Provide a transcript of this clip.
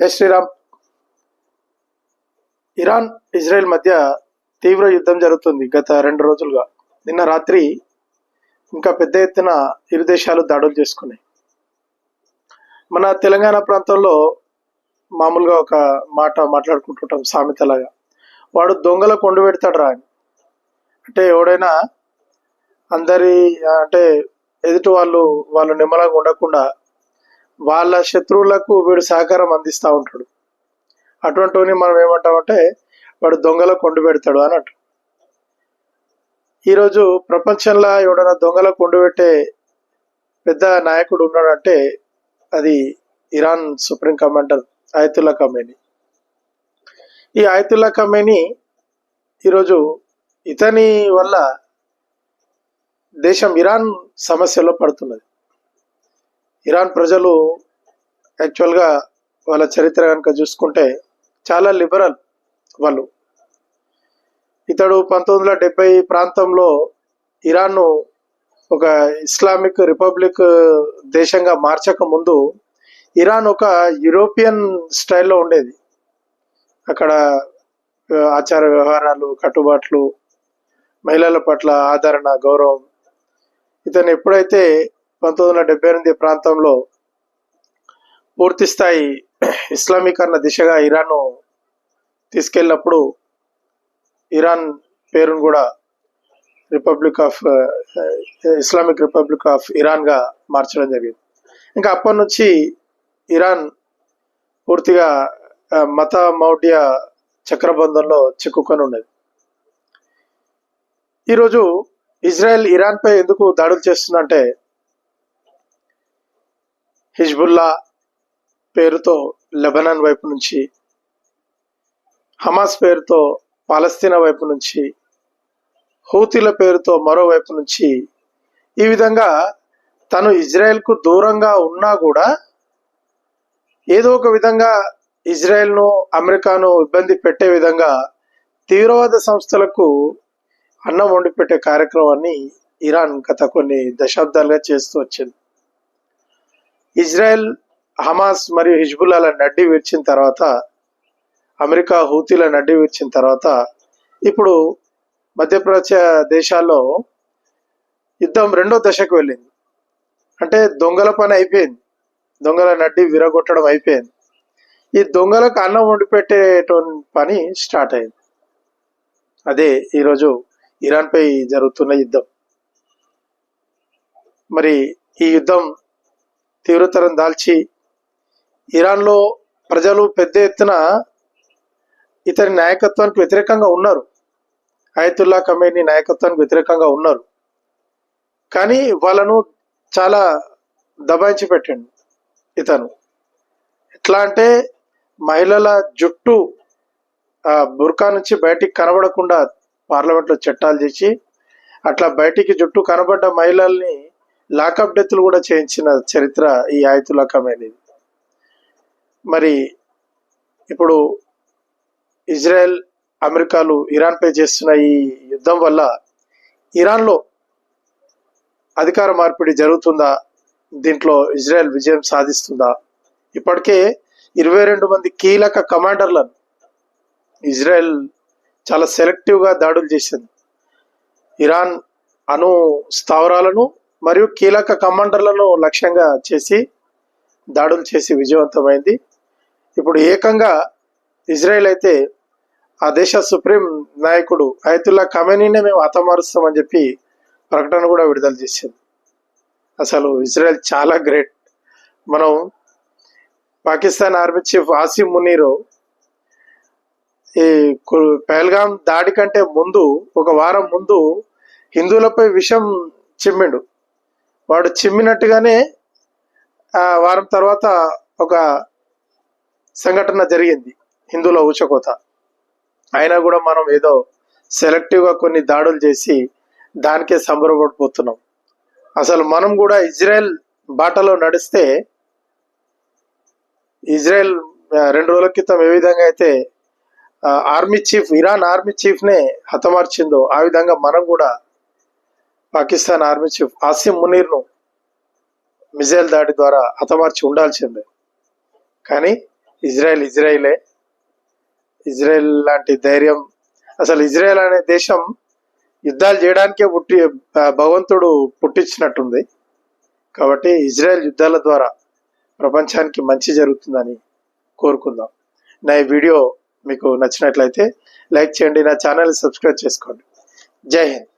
జై Sriram. Iran Israel మధ్య తీవ్ర యుద్ధం జరుగుతుంది గత రెండు రోజులుగా. నిన్న రాత్రి ఇంకా పెద్ద ఎత్తున ఇరు దేశాలు దాడులు చేసుకున్నాయి. మన తెలంగాణ ప్రాంతంలో మామూలుగా ఒక మాట మాట్లాడుకుంటుంటాం సామెతలాగా. వాడు దొంగల కొండు పెడతాడు రా అని. అంటే ఎవడైనా అందరి అంటే ఎదుటి వాళ్ళు వాళ్ళు నిమ్మలంగా ఉండకుండా వాళ్ళ శత్రువులకు వీడు సహకారం అందిస్తూ ఉంటాడు. అటువంటి మనం ఏమంటామంటే వాడు దొంగల కొండు పెడతాడు అన్నట్టు ఈరోజు ప్రపంచంలో ఎవడైనా దొంగల కొండు పెట్టే పెద్ద నాయకుడు ఉన్నాడంటే అది Iran supreme commander Ayatollah Khamenei. ఈ ఆయతుల్లా ఖమేని ఈరోజు ఇతని వల్ల దేశం ఇరాన్ సమస్యలో పడుతున్నది. ఇరాన్ ప్రజలు యాక్చువల్గా వాళ్ళ చరిత్ర కనుక చూసుకుంటే చాలా లిబరల్ వాళ్ళు. ఇతడు పంతొమ్మిది వందల డెబ్బై ప్రాంతంలో ఇరాన్ను ఒక ఇస్లామిక్ రిపబ్లిక్ దేశంగా మార్చక ముందు ఇరాన్ ఒక యూరోపియన్ స్టైల్లో ఉండేది. అక్కడ ఆచార వ్యవహారాలు కట్టుబాట్లు మహిళల పట్ల ఆదరణ గౌరవం. ఇతను ఎప్పుడైతే పంతొమ్మిది వందల డెబ్బై ఎనిమిది ప్రాంతంలో పూర్తి స్థాయి ఇస్లామీకరణ దిశగా ఇరాన్ను తీసుకెళ్ళినప్పుడు ఇరాన్ పేరును కూడా Republic of Islamic Republic of ఇరాన్గా మార్చడం జరిగింది. ఇంకా అప్పటి నుంచి ఇరాన్ పూర్తిగా uh, మత మౌఢ్య చక్రబంధంలో చిక్కుకొని ఉన్నది. ఈరోజు ఇజ్రాయెల్ ఇరాన్పై ఎందుకు దాడులు చేస్తుందంటే హిజ్బుల్లా పేరుతో లెబనాన్ వైపు నుంచి హమాస్ పేరుతో పాలస్తీనా వైపు నుంచి హూతీల పేరుతో మరోవైపు నుంచి ఈ విధంగా తను ఇజ్రాయెల్కు దూరంగా ఉన్నా కూడా ఏదో ఒక విధంగా ఇజ్రాయెల్ను అమెరికాను ఇబ్బంది పెట్టే విధంగా తీవ్రవాద సంస్థలకు అన్నం వండి పెట్టే కార్యక్రమాన్ని ఇరాన్ గత కొన్ని దశాబ్దాలుగా చేస్తూ వచ్చింది. ఇజ్రాయెల్ హమాస్ మరియు హిజ్బుల్లాల నడ్డి విరిచిన తర్వాత అమెరికా హూతీల నడ్డి విరిచిన తర్వాత ఇప్పుడు మధ్యప్రాచ్య దేశాల్లో యుద్ధం రెండో దశకు వెళ్ళింది. అంటే దొంగల పని అయిపోయింది. దొంగల నడ్డి విరగొట్టడం అయిపోయింది. ఈ దొంగలకు అన్నం వండిపెట్టేటువంటి పని స్టార్ట్ అయింది. అదే ఈరోజు ఇరాన్పై జరుగుతున్న యుద్ధం. మరి ఈ యుద్ధం తీవ్రతరం దాల్చి ఇరాన్లో ప్రజలు పెద్ద ఎత్తున ఇతని నాయకత్వానికి వ్యతిరేకంగా ఉన్నారు. ఆయతుల్లా ఖమేని నాయకత్వానికి వ్యతిరేకంగా ఉన్నారు. కానీ వాళ్ళను చాలా దబాయించి పెట్టండి ఇతను. ఎట్లా అంటే మహిళల జుట్టు ఆ బుర్కా నుంచి బయటికి కనబడకుండా పార్లమెంట్లో చట్టాలు చేసి అట్లా బయటికి జుట్టు కనబడ్డ మహిళల్ని లాకప్ డెత్లు కూడా చేయించిన చరిత్ర ఈ ఆయతుల్లా మరి ఇప్పుడు ఇజ్రాయెల్ అమెరికాలు ఇరాన్పై చేస్తున్న ఈ యుద్ధం వల్ల ఇరాన్లో అధికార మార్పిడి జరుగుతుందా? దీంట్లో ఇజ్రాయెల్ విజయం సాధిస్తుందా? ఇప్పటికే ఇరవై రెండు మంది కీలక కమాండర్లను ఇజ్రాయెల్ చాలా సెలెక్టివ్గా దాడులు చేసింది. ఇరాన్ అణు స్థావరాలను మరియు కీలక కమాండర్లను లక్ష్యంగా చేసి దాడులు చేసి విజయవంతమైంది. ఇప్పుడు ఏకంగా ఇజ్రాయెల్ అయితే ఆ దేశ సుప్రీం నాయకుడు ఐతుల్లా ఖమేనీనే మేము హతమారుస్తామని చెప్పి ప్రకటన కూడా విడుదల చేసింది. అసలు ఇజ్రాయెల్ చాలా గ్రేట్. మనం పాకిస్తాన్ ఆర్మీ చీఫ్ ఆసిం మునీరు ఈ పహల్గాం దాడి కంటే ముందు ఒక వారం ముందు హిందువులపై విషం చిమ్మిండు వాడు చిమ్మినట్టుగానే ఆ వారం తర్వాత ఒక సంఘటన జరిగింది. హిందువుల ఊచకోత. అయినా కూడా మనం ఏదో సెలెక్టివ్గా కొన్ని దాడులు చేసి దానికే సంబరపడిపోతున్నాం. అసలు మనం కూడా ఇజ్రాయెల్ బాటలో నడిస్తే ఇజ్రాయెల్ రెండు రోజుల క్రితం ఏ విధంగా అయితే ఆర్మీ చీఫ్ ఇరాన్ ఆర్మీ చీఫ్నే హతమార్చిందో ఆ విధంగా మనం కూడా పాకిస్తాన్ ఆర్మీ చీఫ్ ఆసిమ్ మునీర్ను మిజైల్ దాడి ద్వారా హతమార్చి ఉండాల్సిందే. కానీ ఇజ్రాయెల్ ఇజ్రాయిలే. ఇజ్రాయెల్ లాంటి ధైర్యం అసలు ఇజ్రాయెల్ అనే దేశం యుద్ధాలు చేయడానికే పుట్టి భగవంతుడు పుట్టించినట్టుంది. కాబట్టి ఇజ్రాయెల్ యుద్ధాల ద్వారా ప్రపంచానికి మంచి జరుగుతుందని కోరుకుందాం. నా ఈ వీడియో మీకు నచ్చినట్లయితే లైక్ చేయండి నా ఛానల్ సబ్స్క్రైబ్ చేసుకోండి. జై హింద్.